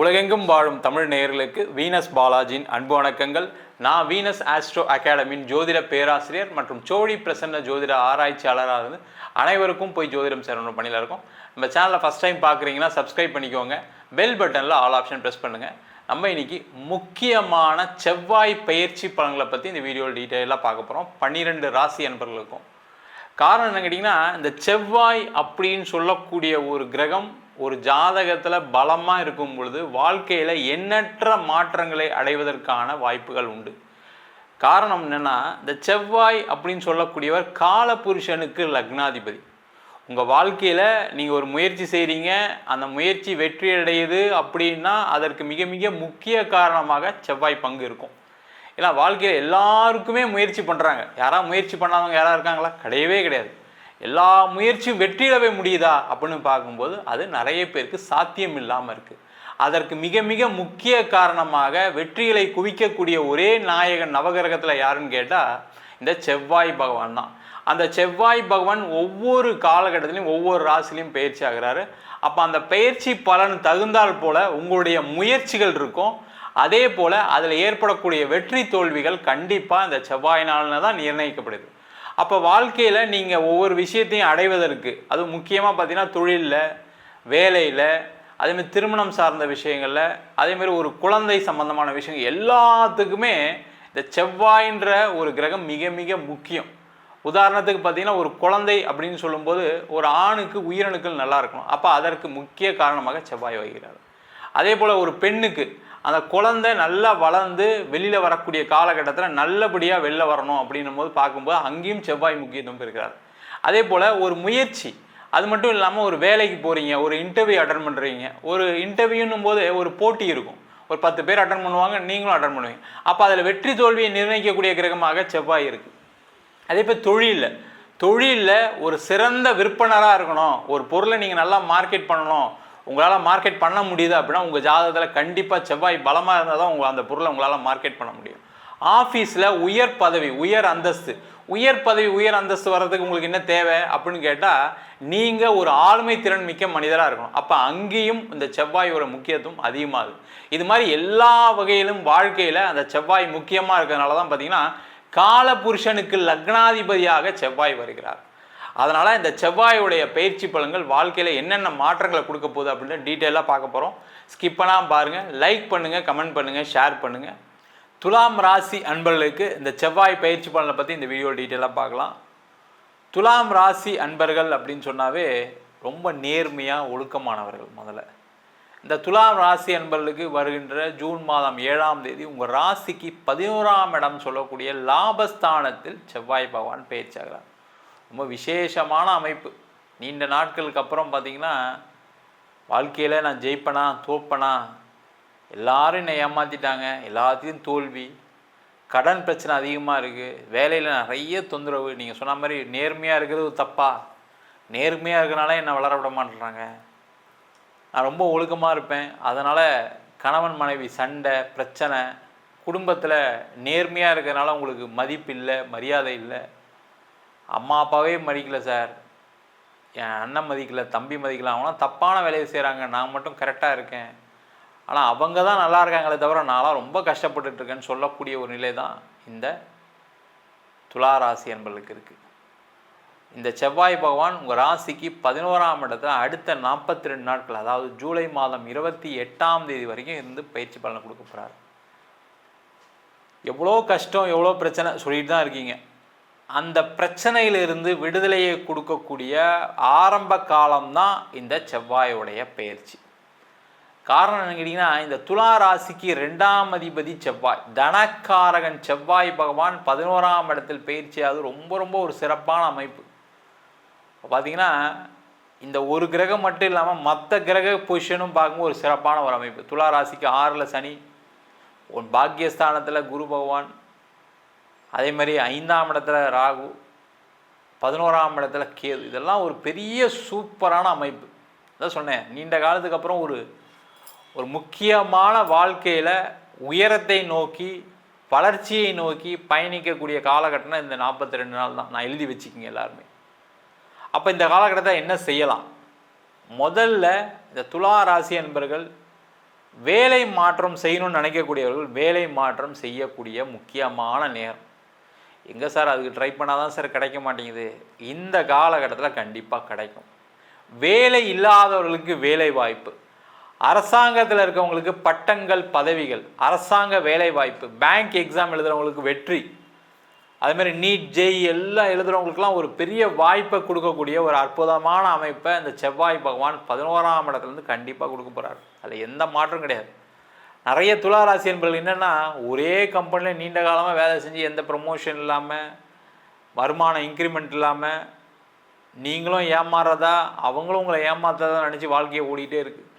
உலகெங்கும் வாழும் தமிழ் நேயர்களுக்கு வீனஸ் பாலாஜியின் அன்பு வணக்கங்கள். நான் வீனஸ் ஆஸ்ட்ரோ அகாடமியின் ஜோதிட பேராசிரியர் மற்றும் சோழி பிரசன்ன ஜோதிட ஆராய்ச்சியாளராக இருந்து அனைவருக்கும் போய் ஜோதிடம் சேரணும் பணியில் இருக்கும். நம்ம சேனலை ஃபஸ்ட் டைம் பார்க்குறீங்கன்னா சப்ஸ்கிரைப் பண்ணிக்கோங்க. பெல் பட்டனில் ஆல் ஆப்ஷன் ப்ரெஸ் பண்ணுங்கள் நம்ம இன்னைக்கு முக்கியமான செவ்வாய் பயிற்சி பலன்களை பற்றி இந்த வீடியோவில் டீட்டெயிலாக பார்க்க போகிறோம் பன்னிரெண்டு ராசி அன்பர்களுக்கும். காரணம் என்ன கேட்டிங்கன்னா இந்த செவ்வாய் அப்படின்னு சொல்லக்கூடிய ஒரு கிரகம் ஒரு ஜாதகத்தில் பலமாக இருக்கும் பொழுது வாழ்க்கையில் எண்ணற்ற மாற்றங்களை அடைவதற்கான வாய்ப்புகள் உண்டு. காரணம் என்னென்னா இந்த செவ்வாய் அப்படின்னு சொல்லக்கூடியவர் காலபுருஷனுக்கு லக்னாதிபதி. உங்கள் வாழ்க்கையில் நீங்கள் ஒரு முயற்சி செய்கிறீங்க அந்த முயற்சி வெற்றி அடையுது அப்படின்னா அதற்கு மிக மிக முக்கிய காரணமாக செவ்வாய் பங்கு இருக்கும். ஏன்னா வாழ்க்கையில் எல்லாருக்குமே முயற்சி பண்ணுறாங்க யாராவது முயற்சி பண்ணாதவங்க யாராக இருக்காங்களா? கிடையவே கிடையாது. எல்லா முயற்சியும் வெற்றியிடவே முடியுதா அப்படின்னு பார்க்கும்போது அது நிறைய பேருக்கு சாத்தியம் இல்லாமல் இருக்குது அதற்கு மிக மிக முக்கிய காரணமாக வெற்றிகளை குவிக்கக்கூடிய ஒரே நாயகன் நவகிரகத்தில் யாருன்னு கேட்டால் இந்த செவ்வாய் பகவான் தான். அந்த செவ்வாய் பகவான் ஒவ்வொரு காலகட்டத்திலையும் ஒவ்வொரு ராசிலையும் பயிற்சி ஆகிறாரு. அப்போ அந்த பயிற்சி பலன் தகுந்தால் போல உங்களுடைய முயற்சிகள் இருக்கும். அதே போல் அதில் ஏற்படக்கூடிய வெற்றி தோல்விகள் கண்டிப்பாக இந்த செவ்வாயினால தான் நிர்ணயிக்கப்படுது. அப்போ வாழ்க்கையில் நீங்கள் ஒவ்வொரு விஷயத்தையும் அடைவதற்கு அது முக்கியமாக பார்த்தீங்கன்னா தொழிலில் வேலையில் அதேமாதிரி திருமணம் சார்ந்த விஷயங்களில் அதேமாரி ஒரு குழந்தை சம்பந்தமான விஷயங்கள் எல்லாத்துக்குமே இந்த செவ்வாயின்ற ஒரு கிரகம் மிக மிக முக்கியம். உதாரணத்துக்கு பார்த்தீங்கன்னா ஒரு குழந்தை அப்படின்னு சொல்லும்போது ஒரு ஆணுக்கு உயிரணுக்கள் நல்லா இருக்கணும். அப்போ அதற்கு முக்கிய காரணமாக செவ்வாய் வகிக்கிறார். அதே போல் ஒரு பெண்ணுக்கு அந்த குழந்தை நல்லா வளர்ந்து வெளியில் வரக்கூடிய காலகட்டத்தில் நல்லபடியாக வெளில வரணும் அப்படின்னும் போது பார்க்கும்போது அங்கேயும் செவ்வாய் முக்கியத்துவம் இருக்கிறார். அதே போல் ஒரு முயற்சி அது மட்டும் இல்லாமல் ஒரு வேலைக்கு போகிறீங்க ஒரு இன்டர்வியூ அட்டன் பண்ணுறீங்க ஒரு இன்டர்வியூன்னும் போது ஒரு போட்டி இருக்கும். ஒரு பத்து பேர் அட்டன் பண்ணுவாங்க நீங்களும் அட்டன் பண்ணுவீங்க. அப்போ அதில் வெற்றி தோல்வியை நிர்ணயிக்கக்கூடிய கிரகமாக செவ்வாய் இருக்குது அதே போல் தொழிலில் தொழிலில் ஒரு சிறந்த விற்பனராக இருக்கணும். ஒரு பொருளை நீங்கள் நல்லா மார்க்கெட் பண்ணணும். உங்களால் மார்க்கெட் பண்ண முடியுது அப்படின்னா உங்கள் ஜாதகத்தில் கண்டிப்பாக செவ்வாய் பலமாக இருந்தால் தான் உங்கள் அந்த பொருளை உங்களால் மார்க்கெட் பண்ண முடியும். ஆஃபீஸில் உயர் பதவி உயர் அந்தஸ்து. உயர் பதவி உயர் அந்தஸ்து வர்றதுக்கு உங்களுக்கு என்ன தேவை அப்படின்னு கேட்டால் நீங்கள் ஒரு ஆளுமை திறன் மிக்க மனிதராக இருக்கணும். அப்போ அங்கேயும் இந்த செவ்வாயோட முக்கியத்துவம் அதிகமாகுது இது மாதிரி எல்லா வகையிலும் வாழ்க்கையில் அந்த செவ்வாய் முக்கியமாக இருக்கிறதுனால தான் பார்த்தீங்கன்னா காலபுருஷனுக்கு லக்னாதிபதியாக செவ்வாய் வருகிறார். அதனால் இந்த செவ்வாயுடைய பயிற்சி பலன்கள் வாழ்க்கையில் என்னென்ன மாற்றங்களை கொடுக்க போகுது அப்படின்னு டீட்டெயிலாக பார்க்க போகிறோம் ஸ்கிப் பாருங்கள் லைக் பண்ணுங்கள் கமெண்ட் பண்ணுங்கள் ஷேர் பண்ணுங்கள் துலாம் ராசி அன்பர்களுக்கு இந்த செவ்வாய் பயிற்சி பலனை பற்றி இந்த வீடியோ டீட்டெயிலாக பார்க்கலாம். துலாம் ராசி அன்பர்கள் அப்படின்னு சொன்னாவே ரொம்ப நேர்மையாக ஒழுக்கமானவர்கள் முதல்ல. இந்த துலாம் ராசி அன்பர்களுக்கு வருகின்ற ஜூன் மாதம் ஏழாம் தேதி உங்கள் ராசிக்கு பதினோராம் இடம் சொல்லக்கூடிய லாபஸ்தானத்தில் செவ்வாய் பகவான் பயிற்சியாகிறார் ரொம்ப விசேஷமான அமைப்பு. நீண்ட நாட்களுக்கு அப்புறம் பார்த்தீங்கன்னா வாழ்க்கையில் நான் ஜெயிப்பனா தோப்பனா எல்லாரும் என்னை ஏமாற்றிட்டாங்க எல்லாத்தையும் தோல்வி. கடன் பிரச்சனை அதிகமாக இருக்குது வேலையில் நிறைய தொந்தரவு. நீங்கள் சொன்ன மாதிரி நேர்மையாக இருக்கிறது தப்பா? நேர்மையாக இருக்கிறனால என்னை வளர விட மாட்டேறாங்க நான் ரொம்ப ஒழுக்கமாக இருப்பேன். அதனால் கணவன் மனைவி சண்டை பிரச்சனை குடும்பத்தில் நேர்மையாக இருக்கிறனால உங்களுக்கு மதிப்பு இல்லை மரியாதை இல்லை. அம்மா அப்பாவே மதிக்கல சார். என் அண்ணன் மதிக்கல தம்பி மதிக்கல அவங்களாம் தப்பான வேலையை செய்கிறாங்க நான் மட்டும் கரெக்டாக இருக்கேன். ஆனால் அவங்க தான் நல்லா இருக்காங்களே தவிர நான்லாம் ரொம்ப கஷ்டப்பட்டுட்டு இருக்கேன்னு சொல்லக்கூடிய ஒரு நிலை தான் இந்த துலா ராசி என்பர்களுக்கு இருக்குது இந்த செவ்வாய் பகவான் உங்கள் ராசிக்கு பதினோராம் இடத்துல அடுத்த நாற்பத்தி ரெண்டு நாட்கள் அதாவது ஜூலை மாதம் இருபத்தி எட்டாம் தேதி வரைக்கும் இருந்து பயிற்சி பலனை கொடுக்க போகிறார் எவ்வளோ கஷ்டம் எவ்வளோ பிரச்சனை சொல்லிட்டு தான் இருக்கீங்க. அந்த பிரச்சனையிலிருந்து விடுதலையை கொடுக்கக்கூடிய ஆரம்ப காலம்தான் இந்த செவ்வாயுடைய பயிற்சி. காரணம் என்ன கேட்டிங்கன்னா இந்த துலா ராசிக்கு ரெண்டாம் அதிபதி செவ்வாய். தனக்காரகன் செவ்வாய் பகவான் பதினோராம் இடத்தில் பயிற்சியாவது ரொம்ப ரொம்ப ஒரு சிறப்பான அமைப்பு. பார்த்தீங்கன்னா இந்த ஒரு கிரகம் மட்டும் இல்லாமல் மற்ற கிரக பொசிஷனும் பார்க்கும்போது ஒரு சிறப்பான ஒரு அமைப்பு. துலா ராசிக்கு ஆறில் சனி உன் பாக்கியஸ்தானத்தில் குரு பகவான் அதே மாதிரி ஐந்தாம் இடத்துல ராகு பதினோராம் இடத்துல கேது. இதெல்லாம் ஒரு பெரிய சூப்பரான அமைப்பு. அதான் சொன்னேன் நீண்ட காலத்துக்கு அப்புறம் ஒரு ஒரு முக்கியமான வாழ்க்கையில் உயரத்தை நோக்கி வளர்ச்சியை நோக்கி பயணிக்கக்கூடிய காலகட்டம் இந்த நாற்பத்தி ரெண்டு நாள் தான். நான் எழுதி வச்சுக்கிங்க எல்லாருமே. அப்போ இந்த காலகட்டத்தை என்ன செய்யலாம்? முதல்ல இந்த துலா ராசி என்பர்கள் வேலை மாற்றம் செய்யணும்னு நினைக்கக்கூடியவர்கள் வேலை மாற்றம் செய்யக்கூடிய முக்கியமான நேரம். எங்கே சார் அதுக்கு ட்ரை பண்ணால் தான் சார் கிடைக்க மாட்டேங்குது. இந்த காலகட்டத்தில் கண்டிப்பாக கிடைக்கும். வேலை இல்லாதவர்களுக்கு வேலை வாய்ப்பு. அரசாங்கத்தில் இருக்கவங்களுக்கு பட்டங்கள் பதவிகள் அரசாங்க வேலை வாய்ப்பு பேங்க் எக்ஸாம் எழுதுறவங்களுக்கு வெற்றி. அதேமாதிரி நீட் ஜெய் எல்லாம் எழுதுகிறவங்களுக்குலாம் ஒரு பெரிய வாய்ப்பை கொடுக்கக்கூடிய ஒரு அற்புதமான அமைப்பை இந்த செவ்வாய் பகவான் பதினோராம் இடத்துலேருந்து கண்டிப்பாக கொடுக்க போகிறார் அதில் எந்த மாற்றம் கிடையாது. நிறைய துளாராசி என்பது என்னென்னா ஒரே கம்பெனியில் நீண்ட காலமாக வேலை செஞ்சு எந்த ப்ரமோஷன் இல்லாமல் வருமானம் இன்க்ரிமெண்ட் இல்லாமல் நீங்களும் ஏமாறுறதா அவங்களும் உங்களை ஏமாத்ததான் நினச்சி வாழ்க்கையை ஓடிக்கிட்டே இருக்குது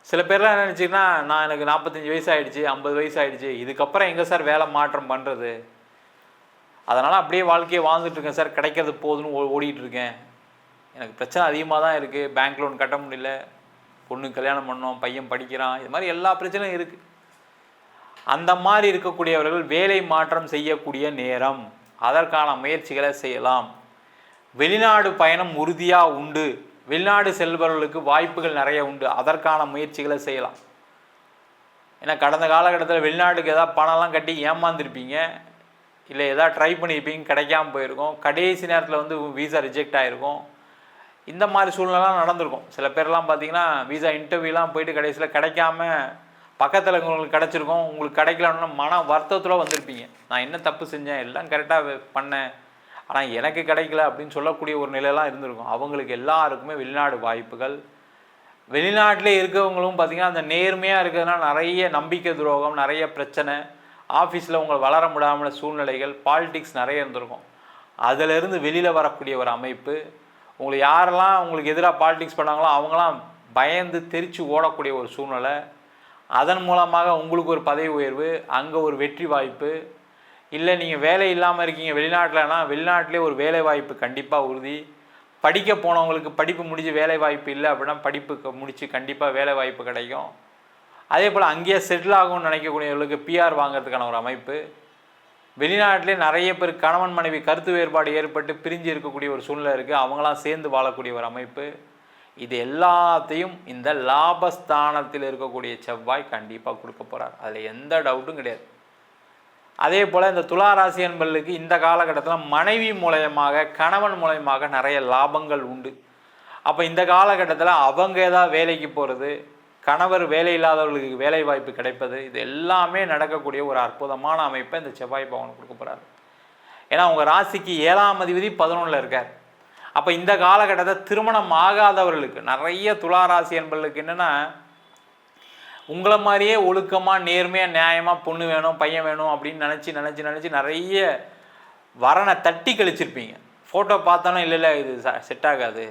சில பேர்லாம் என்ன நினச்சிங்கன்னா நான் எனக்கு நாற்பத்தஞ்சு வயசு ஆகிடுச்சு ஐம்பது வயசு ஆகிடுச்சு இதுக்கப்புறம் எங்கே சார் வேலை மாற்றம் பண்ணுறது அதனால் அப்படியே வாழ்க்கையை வாழ்ந்துட்டுருக்கேன் சார் கிடைக்கிறது போதுன்னு ஓ ஓடிட்டு எனக்கு பிரச்சனை அதிகமாக தான் இருக்குது பேங்க் லோன் கட்ட முடியல. பொண்ணு கல்யாணம் பண்ணோம் பையன் படிக்கிறான் இது மாதிரி எல்லா பிரச்சனையும் இருக்குது அந்த மாதிரி இருக்கக்கூடியவர்கள் வேலை மாற்றம் செய்யக்கூடிய நேரம். அதற்கான முயற்சிகளை செய்யலாம். வெளிநாடு பயணம் உறுதியாக உண்டு. வெளிநாடு செல்பவர்களுக்கு வாய்ப்புகள் நிறைய உண்டு. அதற்கான முயற்சிகளை செய்யலாம். ஏன்னா கடந்த காலகட்டத்தில் வெளிநாட்டுக்கு ஏதாவது பணம்லாம் கட்டி ஏமாந்துருப்பீங்க. இல்லை எதாவது ட்ரை பண்ணியிருப்பீங்க கிடைக்காம போயிருக்கோம். கடைசி நேரத்தில் வந்து வீசா ரிஜெக்ட் ஆகிருக்கும் இந்த மாதிரி சூழ்நிலாம் நடந்திருக்கும். சில பேர்லாம் பார்த்தீங்கன்னா விசா இன்டர்வியூலாம் போயிட்டு கடைசியில் கிடைக்காம பக்கத்தில் உங்களுக்கு கிடச்சிருக்கும். உங்களுக்கு கிடைக்கலன்னா மன வருத்தத்தில் வந்திருப்பீங்க. நான் என்ன தப்பு செஞ்சேன்? எல்லாம் கரெக்டாக பண்ணேன். ஆனால் எனக்கு கிடைக்கல அப்படின்னு சொல்லக்கூடிய ஒரு நிலையெல்லாம் இருந்திருக்கும். அவங்களுக்கு எல்லாருக்குமே வெளிநாடு வாய்ப்புகள். வெளிநாட்டிலே இருக்கிறவங்களும் பார்த்திங்கன்னா அந்த நேர்மையாக இருக்கிறதுனால நிறைய நம்பிக்கை துரோகம் நிறைய பிரச்சனை. ஆஃபீஸில் உங்களை வளர முடியாமல் சூழ்நிலைகள் பாலிடிக்ஸ் நிறைய இருந்திருக்கும். அதிலிருந்து வெளியில் வரக்கூடிய ஒரு அமைப்பு உங்களை யாரெல்லாம் உங்களுக்கு எதிராக பாலிடிக்ஸ் பண்ணாங்களோ அவங்களாம் பயந்து தெரித்து ஓடக்கூடிய ஒரு சூழ்நிலை. அதன் மூலமாக உங்களுக்கு ஒரு பதவி உயர்வு அங்கே ஒரு வெற்றி வாய்ப்பு. இல்லை நீங்கள் வேலை இல்லாமல் இருக்கீங்க வெளிநாட்டில்னா வெளிநாட்டிலே ஒரு வேலை வாய்ப்பு கண்டிப்பாக உறுதி. படிக்க போனவங்களுக்கு படிப்பு முடிஞ்சு வேலை வாய்ப்பு இல்லை அப்படின்னா படிப்பு முடித்து கண்டிப்பாக வேலை வாய்ப்பு கிடைக்கும். அதே போல் அங்கேயே செட்டில் ஆகும்னு நினைக்கக்கூடியவர்களுக்கு பிஆர் வாங்கிறதுக்கான ஒரு அமைப்பு. வெளிநாட்டிலே நிறைய பேர் கணவன் மனைவி கருத்து வேறுபாடு ஏற்பட்டு பிரிஞ்சு இருக்கக்கூடிய ஒரு சூழ்நிலை இருக்குது அவங்களாம் சேர்ந்து வாழக்கூடிய ஒரு அமைப்பு. இது எல்லாத்தையும் இந்த லாபஸ்தானத்தில் இருக்கக்கூடிய செவ்வாய் கண்டிப்பாக கொடுக்க போகிறார் அதில் எந்த டவுட்டும் கிடையாது. அதே போல் இந்த துளாராசி என்பர்களுக்கு இந்த காலகட்டத்தில் மனைவி மூலயமாக கணவன் மூலயமாக நிறைய லாபங்கள் உண்டு. அப்போ இந்த காலகட்டத்தில் அவங்க ஏதாவது வேலைக்கு போகிறது கணவர் வேலை இல்லாதவர்களுக்கு வேலை வாய்ப்பு கிடைப்பது இது எல்லாமே நடக்கக்கூடிய ஒரு அற்புதமான அமைப்பை இந்த செவ்வாய் பவன் கொடுக்க போகிறாரு ஏன்னா உங்கள் ராசிக்கு ஏழாம் அதிபதி பதினொன்றில் இருக்கார். அப்போ இந்த காலகட்டத்தை திருமணம் ஆகாதவர்களுக்கு நிறைய துளாராசி என்பவர்களுக்கு என்னென்னா உங்களை மாதிரியே ஒழுக்கமாக நேர்மையாக நியாயமாக பொண்ணு வேணும் பையன் வேணும் அப்படின்னு நினச்சி நினச்சி நினச்சி நிறைய வரனை தட்டி கழிச்சிருப்பீங்க. ஃபோட்டோ பார்த்தாலும் இல்லை இல்லை இது செட் ஆகாது.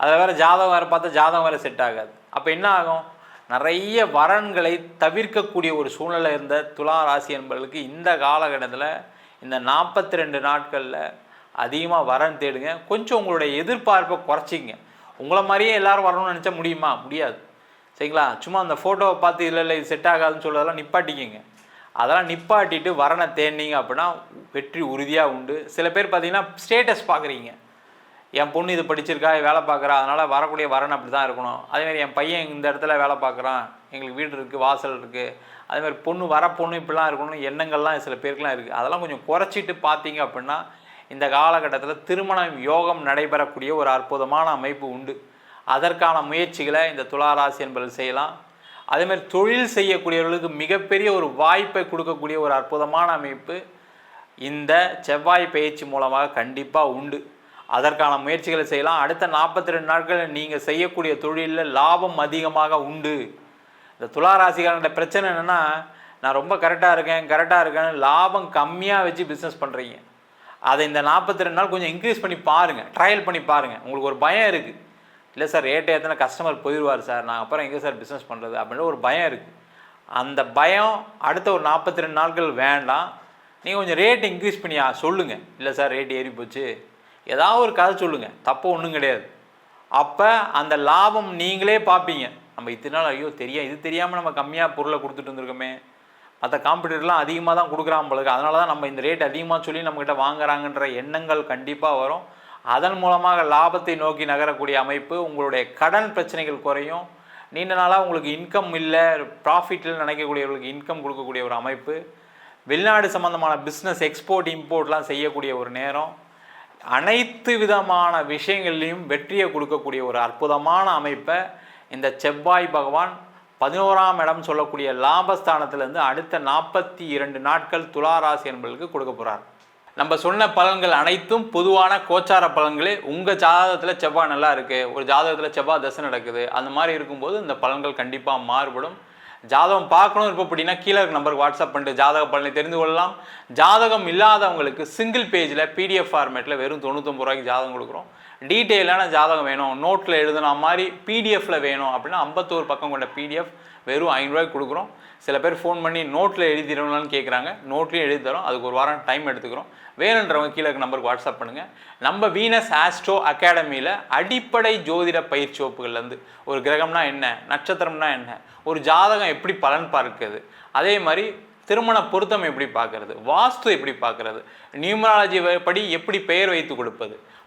அதில் வேறு ஜாதகம் வேறு பார்த்தா ஜாதகம் வேறு செட் ஆகாது. அப்போ என்ன ஆகும்? நிறைய வரன்களை தவிர்க்கக்கூடிய ஒரு சூழ்நிலை இருந்த துலா ராசி என்பவர்களுக்கு இந்த காலகட்டத்தில் இந்த நாற்பத்தி ரெண்டு நாட்களில் அதிகமாக வரன் தேடுங்க. கொஞ்சம் உங்களுடைய எதிர்பார்ப்பை குறைச்சிங்க உங்களை மாதிரியே எல்லோரும் வரணும்னு நினச்சா முடியுமா? முடியாது. சரிங்களா? சும்மா அந்த ஃபோட்டோவை பார்த்து இல்லை இல்லை இது செட் ஆகாதுன்னு சொல்கிறதெல்லாம் நிப்பாட்டிக்கிங்க. அதெல்லாம் நிப்பாட்டிட்டு வரனை தேடினீங்க அப்படின்னா வெற்றி உறுதியாக உண்டு. சில பேர் பார்த்தீங்கன்னா ஸ்டேட்டஸ் பார்க்குறீங்க. என் பொண்ணு இது படிச்சிருக்கா வேலை பார்க்குறா அதனால் வரக்கூடிய வரன் அப்படி தான் இருக்கணும் அதேமாதிரி என் பையன் இந்த இடத்துல வேலை பார்க்குறான். எங்களுக்கு வீடு இருக்குது வாசல் இருக்குது அதேமாதிரி பொண்ணு வர பொண்ணு இப்படிலாம் இருக்கணும்னு எண்ணங்கள்லாம் சில பேருக்குலாம் இருக்குது அதெல்லாம் கொஞ்சம் குறைச்சிட்டு பார்த்தீங்க அப்படின்னா இந்த காலகட்டத்தில் திருமணம் யோகம் நடைபெறக்கூடிய ஒரு அற்புதமான அமைப்பு உண்டு. அதற்கான முயற்சிகளை இந்த துளாராசி என்பதில் செய்யலாம். அதேமாதிரி தொழில் செய்யக்கூடியவர்களுக்கு மிகப்பெரிய ஒரு வாய்ப்பை கொடுக்கக்கூடிய ஒரு அற்புதமான அமைப்பு இந்த செவ்வாய் பயிற்சி மூலமாக கண்டிப்பாக உண்டு. அதற்கான முயற்சிகளை செய்யலாம். அடுத்த நாற்பத்தி ரெண்டு நாட்களில் நீங்கள் செய்யக்கூடிய தொழிலில் லாபம் அதிகமாக உண்டு. இந்த துளாராசிக்காரன் பிரச்சனை என்னென்னா நான் ரொம்ப கரெக்டாக இருக்கேன் கரெக்டாக இருக்கேன்னு லாபம் கம்மியாக வச்சு பிஸ்னஸ் பண்ணுறீங்க அதை இந்த நாற்பத்தி ரெண்டு நாள் கொஞ்சம் இன்க்ரீஸ் பண்ணி பாருங்கள் ட்ரையல் பண்ணி பாருங்கள் உங்களுக்கு ஒரு பயம் இருக்குது இல்லை சார் ரேட்டை எத்தனை கஸ்டமர் போயிடுவார் சார் நான் அப்புறம் எங்கே சார் பிஸ்னஸ் பண்ணுறது அப்படின்ற ஒரு பயம் இருக்குது அந்த பயம் அடுத்த ஒரு நாற்பத்தி ரெண்டு நாட்கள் வேண்டாம். நீங்கள் கொஞ்சம் ரேட் இன்க்ரீஸ் பண்ணி சொல்லுங்கள் இல்லை சார் ரேட் ஏறி போச்சு. ஏதாவது ஒரு கதை சொல்லுங்கள் தப்பு ஒன்றும் கிடையாது. அப்போ அந்த லாபம் நீங்களே பார்ப்பீங்க. நம்ம இத்தனை நாள் ஐயோ தெரியும் இது தெரியாமல் நம்ம கம்மியாக பொருளை கொடுத்துட்டு இருந்திருக்கோமே மற்ற காம்படிட்டர்லாம் அதிகமாக தான் கொடுக்குறான் போலுக்கு அதனால தான் நம்ம இந்த ரேட் அதிகமாக சொல்லி நம்மக்கிட்ட வாங்குறாங்கன்ற எண்ணங்கள் கண்டிப்பாக வரும். அதன் மூலமாக லாபத்தை நோக்கி நகரக்கூடிய அமைப்பு உங்களுடைய கடன் பிரச்சனைகள் குறையும். நீண்ட நாளாக உங்களுக்கு இன்கம் இல்லை ப்ராஃபிட்டில் நினைக்கக்கூடியவர்களுக்கு இன்கம் கொடுக்கக்கூடிய ஒரு அமைப்பு. வெளிநாடு சம்மந்தமான பிஸ்னஸ் எக்ஸ்போர்ட் இம்போர்ட்லாம் செய்யக்கூடிய ஒரு நேரம். அனைத்து விதமான விஷயங்கள்லையும் வெற்றியை கொடுக்கக்கூடிய ஒரு அற்புதமான அமைப்பை இந்த செவ்வாய் பகவான் பதினோராம் இடம் சொல்லக்கூடிய லாபஸ்தானத்திலேருந்து அடுத்த நாற்பத்தி இரண்டு நாட்கள் துளாராசி என்பதற்கு கொடுக்க போகிறார் நம்ம சொன்ன பலன்கள் அனைத்தும் பொதுவான கோச்சார பலன்களே. உங்கள் ஜாதகத்தில் செவ்வாய் நல்லா இருக்குது ஒரு ஜாதகத்தில் செவ்வாய் தசை நடக்குது. அந்த மாதிரி இருக்கும்போது இந்த பலன்கள் கண்டிப்பாக மாறுபடும். ஜாதகம் பார்க்கணும் இருப்போம் அப்படின்னா கீழே இருக்க நம்பருக்கு வாட்ஸ்அப் பண்ணிட்டு ஜாதக பலனை தெரிந்து கொள்ளலாம். ஜாதகம் இல்லாதவங்களுக்கு சிங்கிள் பேஜில் பிடிஎஃப் ஃபார்மேட்டில் வெறும் தொண்ணூத்தொம்பது ரூபாய்க்கு ஜாதகம் கொடுக்குறோம். டீட்டெயிலான ஜாதகம் வேணும். நோட்டில் எழுதுன மாதிரி பிடிஎஃப்ல வேணும் அப்படின்னா ஐம்பத்தோரு பக்கம் கொண்ட பிடிஎஃப் வெறும் ஐநூறுரூவாய்க்கு கொடுக்குறோம். சில பேர் ஃபோன் பண்ணி நோட்டில் எழுதிடணும்னு கேட்குறாங்க நோட்லேயும் எழுதி தரோம். அதுக்கு ஒரு வாரம் டைம் எடுத்துக்கிறோம். வேணுன்றவங்க கீழே இருக்க நம்பருக்கு வாட்ஸ்அப் பண்ணுங்கள் நம்ம வீனஸ் ஆஸ்ட்ரோ அகாடமியில் அடிப்படை ஜோதிட பயிற்சி வகுப்புகள்லேருந்து ஒரு கிரகம்னா என்ன? நட்சத்திரம்னா என்ன? ஒரு ஜாதகம் எப்படி பலன் பார்க்குது? அதே மாதிரி திருமண பொருத்தம் எப்படி பார்க்கறது? வாஸ்து எப்படி பார்க்கறது? நியூமராலஜி படி எப்படி பெயர் வைத்து கொடுப்பது?